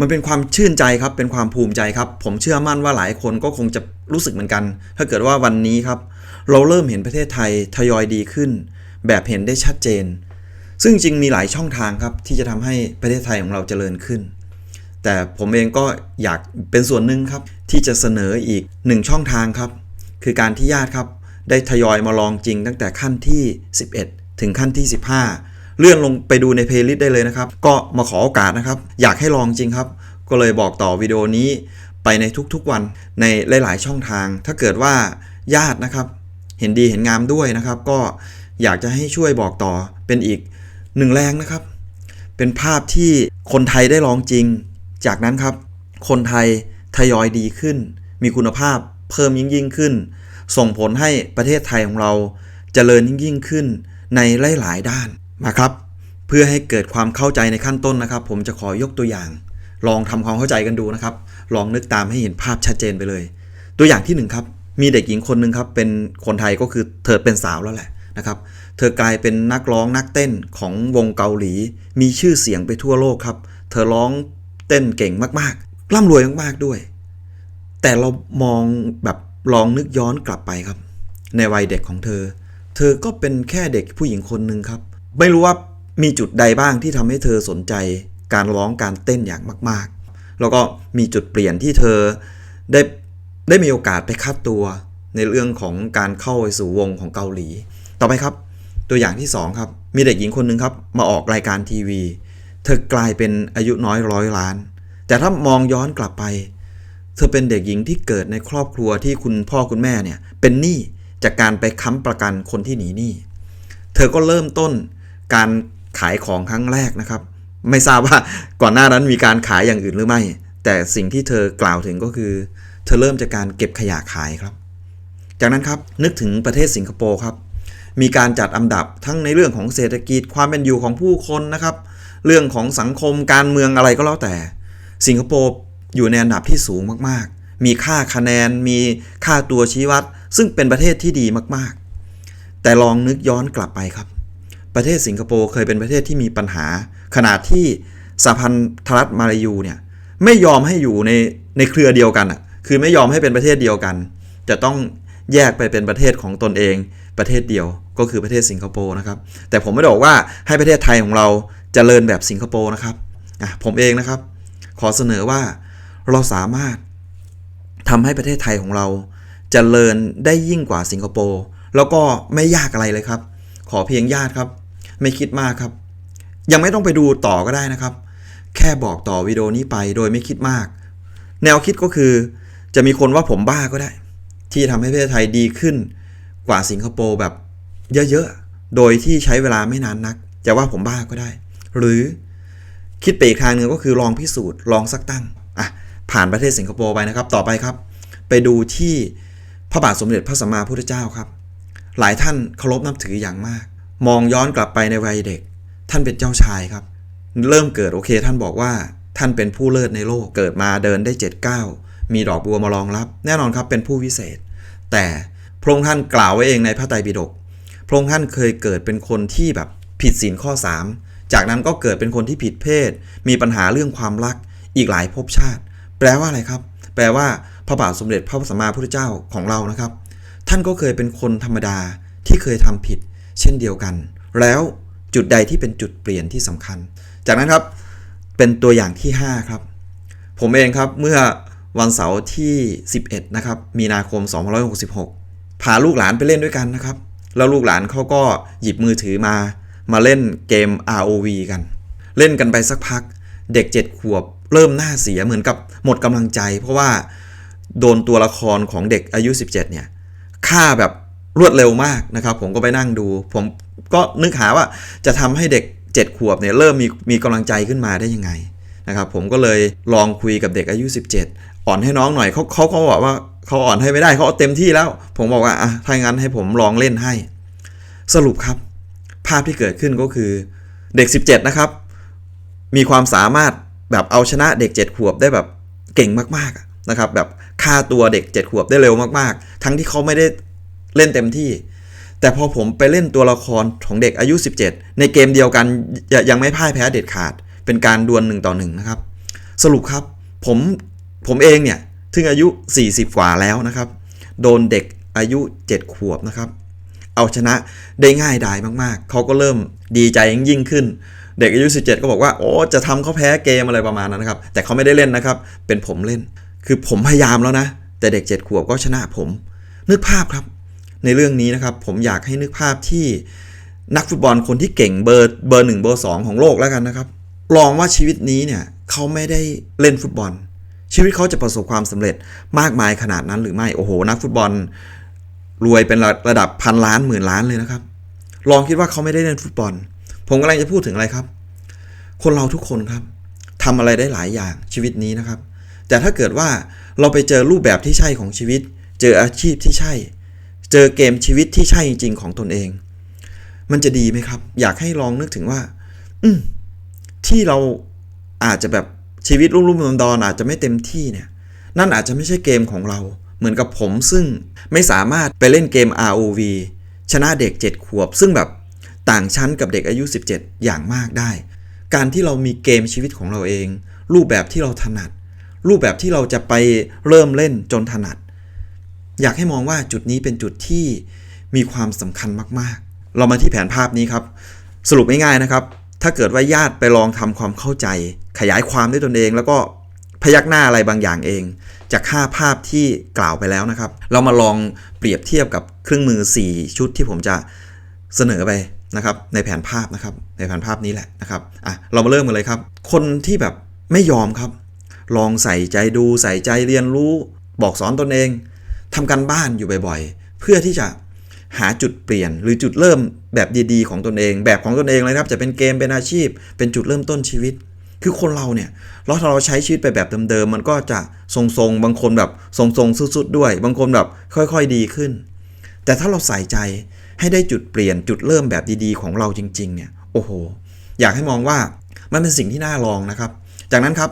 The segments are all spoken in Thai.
มันเป็นความชื่นใจครับ เป็นความภูมิใจครับ ผมเชื่อมั่นว่าหลายคนก็คงจะรู้สึกเหมือนกัน ถ้าเกิดว่าวันนี้ครับ เราเริ่มเห็นประเทศไทยทยอยดีขึ้น แบบเห็นได้ชัดเจน ซึ่งจริงมีหลายช่องทางครับ ที่จะทำให้ประเทศไทยของเราเจริญขึ้น แต่ผมเองก็อยากเป็นส่วนหนึ่งครับ ที่จะเสนออีกหนึ่งช่องทางครับ คือการที่ญาติครับ ได้ทยอยมาลองจริงตั้งแต่ขั้นที่ 11 ถึงขั้นที่ 15 เลื่อนลงไปดูในเพลย์ลิสต์ได้เลยนะครับ ก็มาขอโอกาสนะครับ อยากให้ลองจริงครับ ก็เลยบอกต่อวิดีโอนี้ไปในทุกๆวันในหลาย ๆ ช่องทาง ถ้าเกิดว่าญาตินะครับ เห็นดีเห็นงามด้วยนะครับ ก็อยากจะให้ช่วยบอกต่อเป็นอีกหนึ่งแรงนะครับ เป็นภาพที่คนไทยได้ลองจริง จากนั้นครับ คนไทยทยอยดีขึ้น มีคุณภาพเพิ่มยิ่งยิ่งขึ้น ส่งผลให้ประเทศไทยของเราเจริญยิ่งยิ่งขึ้นในหลาย ๆ ด้าน มาครับ เพื่อให้เกิดความเข้าใจในขั้นต้นนะครับ ผมจะขอยกตัวอย่าง ลองทำความเข้าใจกันดูนะครับ ลองนึกตามให้เห็นภาพชัดเจนไปเลย ตัวอย่างที่หนึ่งครับมีเด็กหญิงคนหนึ่งครับเป็นคนไทยก็คือเธอเป็นสาวแล้วแหละนะครับเธอกลายเป็นนักร้องนักเต้นของวงเกาหลี มีชื่อเสียงไปทั่วโลกครับ เธอร้องเต้นเก่งมากๆร่ำรวยมากๆด้วย แต่เรามองแบบลองนึกย้อนกลับไปครับ ในวัยเด็กของเธอ เธอก็เป็นแค่เด็กผู้หญิงคนหนึ่งครับ ไม่รู้ว่ามีจุดใดบ้างที่ทำให้เธอสนใจการร้องการเต้นอย่างมาก ๆ แล้วก็มีจุดเปลี่ยนที่เธอได้ได้มีโอกาสไปคัดตัวในเรื่องของการเข้าไปสู่วงของเกาหลี ต่อไปครับ ตัวอย่างที่ 2 ครับ มีเด็กหญิงคนหนึ่งครับ มาออกรายการทีวี เธอกลายเป็นอายุน้อยร้อยล้าน แต่ถ้ามองย้อนกลับไป เธอเป็นเด็กหญิงที่เกิดในครอบครัวที่คุณพ่อคุณแม่เนี่ยเป็นหนี้จากการไปค้ำประกันคนที่หนีหนี้ เธอก็เริ่มต้น การขายของครั้งแรกนะครับ ไม่ทราบว่าก่อนหน้านั้นมีการขายอย่างอื่นหรือไม่ แต่สิ่งที่เธอกล่าวถึงก็คือ เธอเริ่มจากการเก็บขยะขายครับ จากนั้นครับนึกถึงประเทศสิงคโปร์ครับมีการจัดอันดับทั้งในเรื่องของเศรษฐกิจความเป็นอยู่ของผู้คนนะครับ เรื่องของสังคมการเมืองอะไรก็แล้วแต่ สิงคโปร์อยู่ในอันดับที่สูงมากๆ มีค่าคะแนน มีค่าตัวชี้วัด ซึ่งเป็นประเทศที่ดีมากๆ แต่ลองนึกย้อนกลับไปครับ ประเทศสิงคโปร์เคยเป็นประเทศที่มีปัญหา ขนาดที่สหพันธรัฐมาลายูเนี่ยไม่ยอมให้อยู่ในในเครือเดียวกันอะคือไม่ยอมให้เป็นประเทศเดียวกัน จะต้องแยกไปเป็นประเทศของตนเองประเทศเดียวก็คือประเทศสิงคโปร์นะครับ แต่ผมไม่ได้บอกว่าให้ประเทศไทยของเราจเจริญแบบสิงคโปร์นะครับผมเองนะครับ ขอเสนอว่าเราสามารถทำให้ประเทศไทยของเราจเจริญได้ยิ่งกว่าสิงคโปร์แล้วก็ไม่ยากอะไรเลยครับ ขอเพียงญาติครับ ไม่คิดมากครับ ยังไม่ต้องไปดูต่อก็ได้นะครับ แค่บอกต่อวิดีโอนี้ไปโดยไม่คิดมาก แนวคิดก็คือ จะมีคนว่าผมบ้าก็ได้ ที่ทำให้ประเทศไทยดีขึ้น กว่าสิงคโปร์แบบ เยอะๆ โดยที่ใช้เวลาไม่นานนัก จะว่าผมบ้าก็ได้ หรือคิดไปอีกทางหนึ่งก็คือลองพิสูจน์ลองสักตั้งอะผ่านประเทศสิงคโปร์ไปนะครับ ต่อไปครับ ไปดูที่พระบาทสมเด็จพระสัมมาพุทธเจ้าครับ หลายท่านเคารพนับถืออย่างมาก มองย้อนกลับไปในวัยเด็ก ท่านเป็นเจ้าชายครับ เริ่มเกิดโอเค ท่านบอกว่า ท่านเป็นผู้เลิศในโลกเกิดมาเดินได้7ก้าวมีดอกบัวมารองรับ แน่นอนครับเป็นผู้วิเศษ แต่พระองค์ท่านกล่าวไว้เองในพระไตรปิฎกพระองค์ท่านเคยเกิดเป็นคนที่แบบผิดศีลข้อ 3 จากนั้นก็เกิดเป็นคนที่ผิดเพศ มีปัญหาเรื่องความรักอีกหลายภพชาติ แปลว่าอะไรครับ แปลว่าพระบาทสมเด็จพระสัมมาพุทธเจ้าของเรานะครับ ท่านก็เคยเป็นคนธรรมดาที่เคยทำผิด เช่นเดียวกัน แล้วจุดใดที่เป็นจุดเปลี่ยนที่สำคัญ จากนั้นครับเป็นตัวอย่างที่ 5 ครับ ผมเองครับเมื่อวันเสาร์ที่ 11 นะครับ มีนาคม 2566 พาลูกหลานไปเล่นด้วยกันนะครับ แล้วลูกหลานเขาก็หยิบมือถือมา มาเล่นเกม ROV กัน เล่นกันไปสักพัก เด็ก 7 ขวบเริ่มหน้าเสียเหมือนกับหมดกำลังใจ เพราะว่าโดนตัวละครของเด็กอายุ 17 เนี่ยฆ่าแบบ รวดเร็วมากนะครับ ผมก็ไปนั่งดู ผมก็นึกหาว่าจะทำให้เด็ก 7 ขวบเนี่ยเริ่มมีมีกำลังใจขึ้นมาได้ยังไงนะครับผมก็เลยลองคุยกับเด็กอายุ 17 อ่อนให้น้องหน่อยเขาเขาเขาบอกว่าเขาอ่อนให้ไม่ได้เขาเอาเต็มที่แล้ว ผมบอกว่าอะถ้างั้นให้ผมลองเล่นให้ สรุปครับ ภาพที่เกิดขึ้นก็คือเด็ก 17 นะครับ มีความสามารถแบบเอาชนะเด็ก 7 ขวบได้แบบเก่งมากๆนะครับ แบบฆ่าตัวเด็ก 7 ขวบได้เร็วมากๆ ทั้งที่เขาไม่ได้ เล่นเต็มที่ แต่พอผมไปเล่นตัวละครของเด็กอายุ 17 ในเกมเดียวกันยยังไม่พ่ายแพ้เด็ดขาด เป็นการดวลหนึ่งต่อหนึ่งนะครับ สรุปครับผมผมเองเนี่ยถึงอายุ 40 กว่าแล้วนะครับ โดนเด็กอายุ 7 ขวบนะครับ เอาชนะได้ง่ายดายมากๆ เขาก็เริ่มดีใจยิ่งขึ้น เด็กอายุ 17 ก็บอกว่า โอ้จะทำเขาแพ้เกมอะไรประมาณนั้นนะครับ แต่เขาไม่ได้เล่นนะครับ เป็นผมเล่น คือผมพยายามแล้วนะ แต่เด็ก 7 ขวบก็ชนะผม นึกภาพครับ ในเรื่องนี้นะครับ ผมอยากให้นึกภาพที่นักฟุตบอลคนที่เก่งเบอร์เบอร์หนึ่งเบอร์สองของโลกแล้วกันนะครับลองว่าชีวิตนี้เนี่ยเขาไม่ได้เล่นฟุตบอล ชีวิตเขาจะประสบความสำเร็จมากมายขนาดนั้นหรือไม่โอ้โห นักฟุตบอล รวยเป็นระระดับพันล้านหมื่นล้านเลยนะครับ ลองคิดว่าเขาไม่ได้เล่นฟุตบอล ผมกำลังจะพูดถึงอะไรครับ คนเราทุกคนครับทำอะไรได้หลายอย่างชีวิตนี้นะครับ แต่ถ้าเกิดว่าเราไปเจอรูปแบบที่ใช่ของชีวิต เจออาชีพที่ใช่ เจอเกมชีวิตที่ใช่จริงๆของตนเอง มันจะดีไหมครับ อยากให้ลองนึกถึงว่า อืมที่เราอาจจะแบบชีวิตรุ่มๆดอนๆอาจจะไม่เต็มที่เนี่ย นั่นอาจจะไม่ใช่เกมของเรา เหมือนกับผมซึ่งไม่สามารถไปเล่นเกม ROV ชนะเด็ก 7 ขวบ ซึ่งแบบต่างชั้นกับเด็กอายุ 17 อย่างมากได้ การที่เรามีเกมชีวิตของเราเอง รูปแบบที่เราถนัด รูปแบบที่เราจะไปเริ่มเล่นจนถนัด อยากให้มองว่าจุดนี้เป็นจุดที่มีความสำคัญมากๆ เรามาที่แผนภาพนี้ครับ สรุปง่ายๆนะครับ ถ้าเกิดว่าญาติไปลองทำความเข้าใจ ขยายความด้วยตนเอง แล้วก็พยักหน้าอะไรบางอย่างเอง จากค่าภาพที่กล่าวไปแล้วนะครับ เรามาลองเปรียบเทียบกับเครื่องมือ 4 ชุดที่ผมจะเสนอไปนะครับในแผนภาพนะครับในแผนภาพนี้แหละนะครับอะเรามาเริ่มกันเลยครับ คนที่แบบไม่ยอมครับ ลองใส่ใจดูใส่ใจเรียนรู้ บอกสอนตนเอง ทำการบ้านอยู่บ่อยๆ เพื่อที่จะหาจุดเปลี่ยนหรือจุดเริ่มแบบดีๆ ของตนเอง แบบของตนเองเลยครับจะเป็นเกมเป็นอาชีพ เป็นจุดเริ่มต้นชีวิต คือคนเราเนี่ยแล้วถ้าเราใช้ชีวิตไปแบบเดิมๆมันก็จะทรงๆบางคนแบบทรงๆสุดๆด้วย บางคนแบบค่อยๆดีขึ้น แต่ถ้าเราใส่ใจให้ได้จุดเปลี่ยนจุดเริ่มแบบดีๆ ของเราจริง ๆ เนี่ยโอ้โห อยากให้มองว่ามันเป็นสิ่งที่น่าลองนะครับ จากนั้นครับ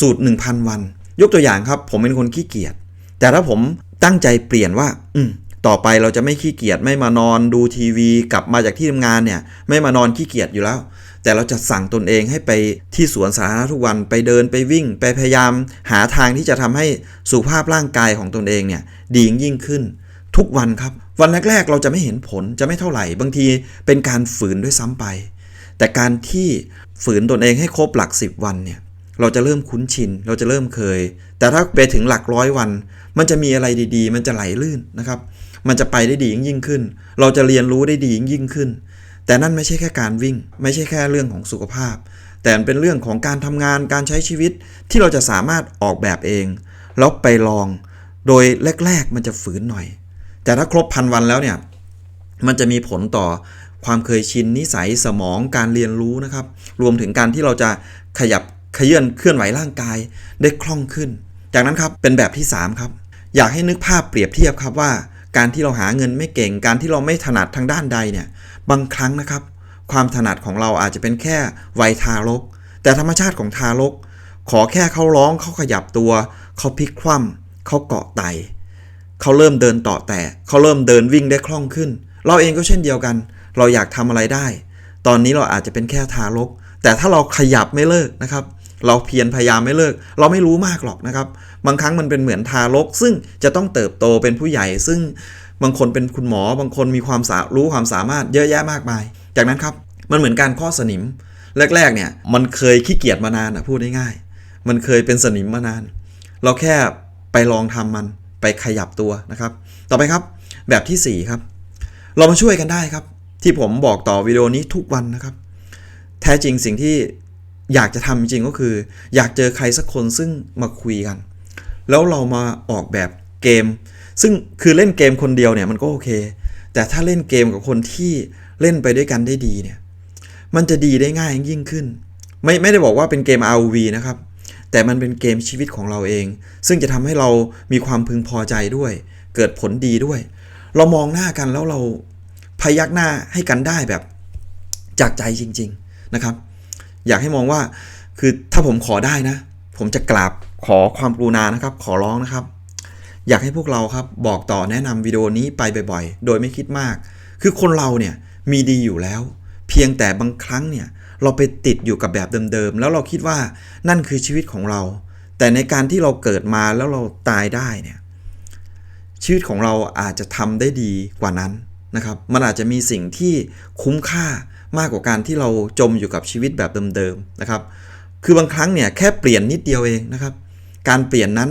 สูตร 1,000 วัน ยกตัวอย่างครับ ผมเป็นคนขี้เกียจแต่ถ้าผม ตั้งใจเปลี่ยนว่า อืมต่อไปเราจะไม่ขี้เกียจไม่มานอนดูทีวี กลับมาจากที่ทำงานเนี่ย ไม่มานอนขี้เกียจอยู่แล้ว แต่เราจะสั่งตนเองให้ไปที่สวนสาธารณะทุกวันไปเดินไปวิ่ง ไปพยายามหาทางที่จะทำให้สุขภาพร่างกายของตนเองเนี่ยดียิ่งขึ้น ทุกวันครับ วันแรกๆ เราจะไม่เห็นผลจะไม่เท่าไหร่ บางทีเป็นการฝืนด้วยซ้ำไป แต่การที่ฝืนตนเองให้ครบหลัก 10 วันเนี่ยเราจะเริ่มคุ้นชิน เราจะเริ่มเคย แต่ถ้าไปถึงหลักร้อยวัน มันจะมีอะไรดีๆ มันจะไหลลื่นนะครับ มันจะไปได้ดียิ่งขึ้น เราจะเรียนรู้ได้ดียิ่งขึ้น แต่นั่นไม่ใช่แค่การวิ่ง ไม่ใช่แค่เรื่องของสุขภาพ แต่เป็นเรื่องของการทำงานการใช้ชีวิตที่เราจะสามารถออกแบบเองแล้วไปลอง โดยแรก ๆ มันจะฝืนหน่อย แต่ถ้าครบพันวันแล้วเนี่ยมันจะมีผลต่อความเคยชินนิสัยสมองการเรียนรู้นะครับ รวมถึงการที่เราจะขยับขยื่นเคลื่อนไหวร่างกายได้คล่องขึ้น จากนั้นครับเป็นแบบที่ 3 ครับ อยากให้นึกภาพเปรียบเทียบครับว่า การที่เราหาเงินไม่เก่ง การที่เราไม่ถนัดทางด้านใดเนี่ยบางครั้งนะครับ ความถนัดของเราอาจจะเป็นแค่วัยทารก แต่ธรรมชาติของทารก ขอแค่เขาร้องเขาขยับตัว เขาพลิกคว่ำเขาเกาะไตเขาเริ่มเดินต่อแต่เขาเริ่มเดินวิ่งได้คล่องขึ้น เราเองก็เช่นเดียวกัน เราอยากทำอะไรได้ ตอนนี้เราอาจจะเป็นแค่ทารก แต่ถ้าเราขยับไม่เลิกนะครับ เราเพียรพยายามไม่เลิก เราไม่รู้มากหรอกนะครับ บางครั้งมันเป็นเหมือนทารก ซึ่งจะต้องเติบโตเป็นผู้ใหญ่ ซึ่งบางคนเป็นคุณหมอ บางคนมีความสารู้ความสามารถเยอะแยะมากมาย จากนั้นครับ มันเหมือนการข้อสนิม แรกๆเนี่ย มันเคยขี้เกียจมานานอะพูดง่ายๆ มันเคยเป็นสนิมมานาน เราแค่ไปลองทำมัน ไปขยับตัวนะครับ ต่อไปครับแบบทีสี่ 4 ครับ เรามาช่วยกันได้ครับ ที่ผมบอกต่อวิดีโอนี้ทุกวันนะครับ แท้จริงสิ่งที่ อยากจะทำจริงก็คือ อยากเจอใครสักคนซึ่งมาคุยกัน แล้วเรามาออกแบบเกม ซึ่งคือเล่นเกมคนเดียวเนี่ยมันก็โอเค แต่ถ้าเล่นเกมกับคนที่เล่นไปด้วยกันได้ดีเนี่ยมันจะดีได้ง่ายยิ่งขึ้น ไม่ไม่ได้บอกว่าเป็นเกม ROV นะครับ แต่มันเป็นเกมชีวิตของเราเอง ซึ่งจะทำให้เรามีความพึงพอใจด้วย เกิดผลดีด้วย เรามองหน้ากันแล้วเราพยักหน้าให้กันได้แบบจากใจจริง ๆนะครับ อยากให้มองว่า คือถ้าผมขอได้นะ ผมจะกราบขอความกรุณานะครับ ขอร้องนะครับ อยากให้พวกเราครับบอกต่อแนะนำวิดีโอนี้ไปบ่อยๆ โดยไม่คิดมาก คือคนเราเนี่ยมีดีอยู่แล้ว เพียงแต่บางครั้งเนี่ยเราไปติดอยู่กับแบบเดิมๆ แล้วเราคิดว่านั่นคือชีวิตของเรา แต่ในการที่เราเกิดมาแล้วเราตายได้เนี่ยชีวิตของเราอาจจะทำได้ดีกว่านั้น นะครับมันอาจจะมีสิ่งที่คุ้มค่ามากกว่าการที่เราจมอยู่กับชีวิตแบบเดิมๆนะครับ คือบางครั้งเนี่ยแค่เปลี่ยนนิดเดียวเองนะครับ การเปลี่ยนนั้น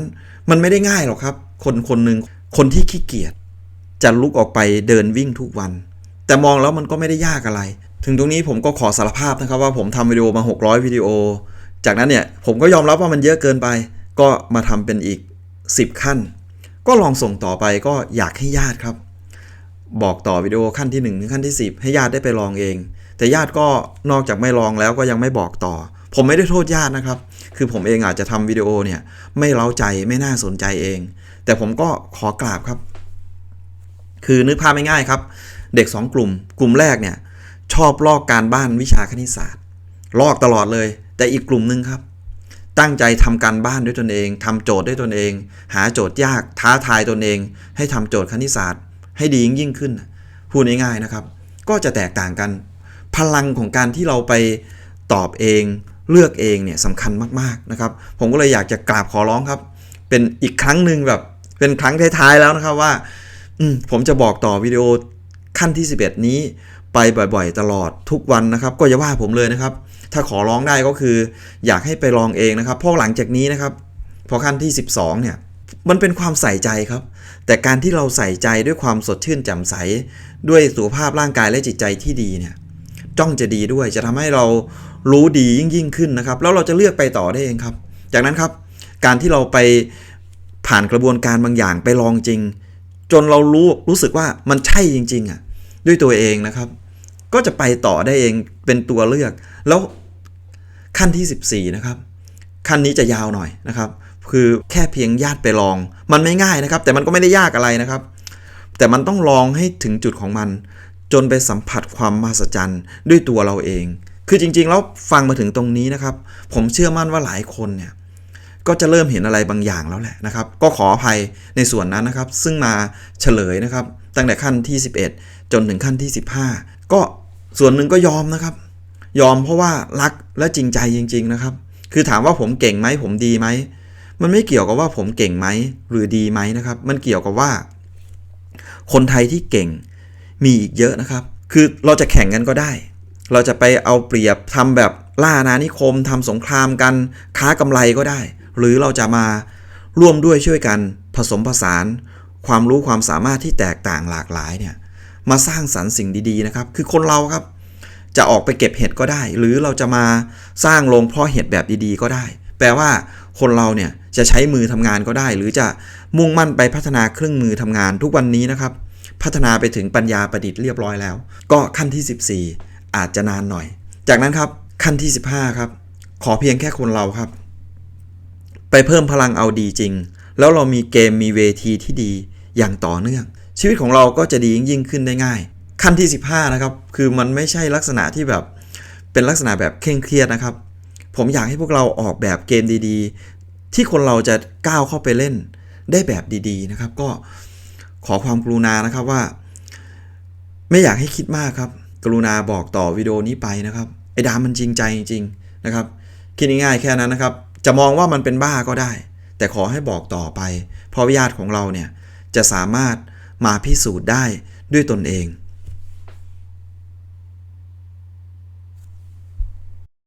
มันไม่ได้ง่ายหรอกครับ คนคนหนึ่งคนที่ขี้เกียจจะลุกออกไปเดินวิ่งทุกวัน แต่มองแล้วมันก็ไม่ได้ยากอะไร ถึงตรงนี้ผมก็ขอสารภาพนะครับว่าผมทำวิดีโอมา 600 วิดีโอ จากนั้นเนี่ยผมก็ยอมรับว่ามันเยอะเกินไป ก็มาทำเป็นอีก 10 ขั้น ก็ลองส่งต่อไปก็อยากให้ญาติครับ บอกต่อวิดีโอขั้นที่1ถึงขั้นที่ 10 ให้ญาติได้ไปลองเอง แต่ญาติก็นอกจากไม่ลองแล้วก็ยังไม่บอกต่อ ผมไม่ได้โทษญาตินะครับ คือผมเองอาจจะทำวิดีโอเนี่ยไม่เล้าใจไม่น่าสนใจเอง แต่ผมก็ขอกราบครับ คือนึกภาพไม่ง่ายครับ เด็ก 2 กลุ่ม กลุ่มแรกเนี่ยชอบลอกการบ้านวิชาคณิตศาสตร์ ลอกตลอดเลย แต่อีกกลุ่มหนึ่งครับ ตั้งใจทำการบ้านด้วยตนเองทำโจทย์ด้วยตนเอง หาโจทย์ยากท้าทายตนเอง ให้ทำโจทย์คณิตศาสตร์ ให้ดียิ่งยิ่งขึ้น พูดง่ายๆนะครับ ก็จะแตกต่างกัน พลังของการที่เราไปตอบเองเลือกเองเนี่ยสำคัญมากๆนะครับ ผมก็เลยอยากจะกราบขอร้องครับ เป็นอีกครั้งหนึ่งแบบเป็นครั้งท้ายๆแล้วนะครับว่าอมผมจะบอกต่อวิดีโอขั้นที่ 11 นี้ไปบ่อยๆ ตลอดทุกวันนะครับ ก็อย่าว่าผมเลยนะครับ ถ้าขอร้องได้ก็คือ อยากให้ไปลองเองนะครับเพราะหลังจากนี้นะครับพอขั้นที่ 12 เนี่ย มันเป็นความใส่ใจครับ แต่การที่เราใส่ใจด้วยความสดชื่นแจ่มใส ด้วยสุขภาพร่างกายและจิตใจที่ดีเนี่ยจ้องจะดีด้วยจะทำให้เรารู้ดียิ่งยิ่งขึ้นนะครับ แล้วเราจะเลือกไปต่อได้เองครับ จากนั้นครับการที่เราไปผ่านกระบวนการบางอย่างไปลองจริง จนเรารู้รู้สึกว่ามันใช่จริง ๆอะด้วยตัวเองนะครับ ก็จะไปต่อได้เองเป็นตัวเลือก แล้วขั้นที่ 14 นะครับ ขั้นนี้จะยาวหน่อยนะครับ คือแค่เพียงญาติไปลอง มันไม่ง่ายนะครับ แต่มันก็ไม่ได้ยากอะไรนะครับ แต่มันต้องลองให้ถึงจุดของมัน จนไปสัมผัสความมหัศจรรย์ด้วยตัวเราเอง คือจริงๆแล้วฟังมาถึงตรงนี้นะครับ ผมเชื่อมั่นว่าหลายคนเนี่ยก็จะเริ่มเห็นอะไรบางอย่างแล้วแหละนะครับ ก็ขออภัยในส่วนนั้นนะครับ ซึ่งมาเฉลยนะครับ ตั้งแต่ขั้นที่ 11 จนถึงขั้นที่ 15 ก็ส่วนหนึ่งก็ยอมนะครับ ยอมเพราะว่ารักและจริงใจจริง ๆนะครับ คือถามว่าผมเก่งไหมผมดีไหม มันไม่เกี่ยวกับว่าผมเก่งไหมหรือดีไหมนะครับ มันเกี่ยวกับว่า คนไทยที่เก่งมีอีกเยอะนะครับ คือเราจะแข่งกันก็ได้ เราจะไปเอาเปรียบทำแบบล่าอาณานิคมทำสงครามกันค้ากำไรก็ได้ หรือเราจะมาร่วมด้วยช่วยกันผสมผสาน ความรู้ความสามารถที่แตกต่างหลากหลายเนี่ยมาสร้างสรรค์สิ่งดีๆนะครับ คือคนเราครับ จะออกไปเก็บเห็ดก็ได้ หรือเราจะมาสร้างโรงเพาะเห็ดแบบดีๆ ก็ได้ แปลว่า คนเราเนี่ยจะใช้มือทำงานก็ได้ หรือจะมุ่งมั่นไปพัฒนาเครื่องมือทำงานทุกวันนี้นะครับ พัฒนาไปถึงปัญญาประดิษฐ์เรียบร้อยแล้ว ก็ขั้นที่ 14 อาจจะนานหน่อย จากนั้นครับขั้นที่ 15 ครับ ขอเพียงแค่คนเราครับ ไปเพิ่มพลังเอาดีจริง แล้วเรามีเกมมีเวทีที่ดีอย่างต่อเนื่อง ชีวิตของเราก็จะดียิ่งขึ้นได้ง่าย ขั้นที่ 15 นะครับ คือมันไม่ใช่ลักษณะที่แบบเป็นลักษณะแบบเคร่งเครียดนะครับ ผมอยากให้พวกเราออกแบบเกมดีๆ ที่คนเราจะก้าวเข้าไปเล่นได้แบบดีๆนะครับ ก็ขอความกรุณานะครับว่า ไม่อยากให้คิดมากครับ กรุณาบอกต่อวิดีโอนี้ไปนะครับ ไอ้ดามมันจริงใจจริงๆนะครับ คิดง่ายๆแค่นั้นนะครับ จะมองว่ามันเป็นบ้าก็ได้ แต่ขอให้บอกต่อไป เพราะญาติของเราเนี่ยจะสามารถมาพิสูจน์ได้ด้วยตนเอง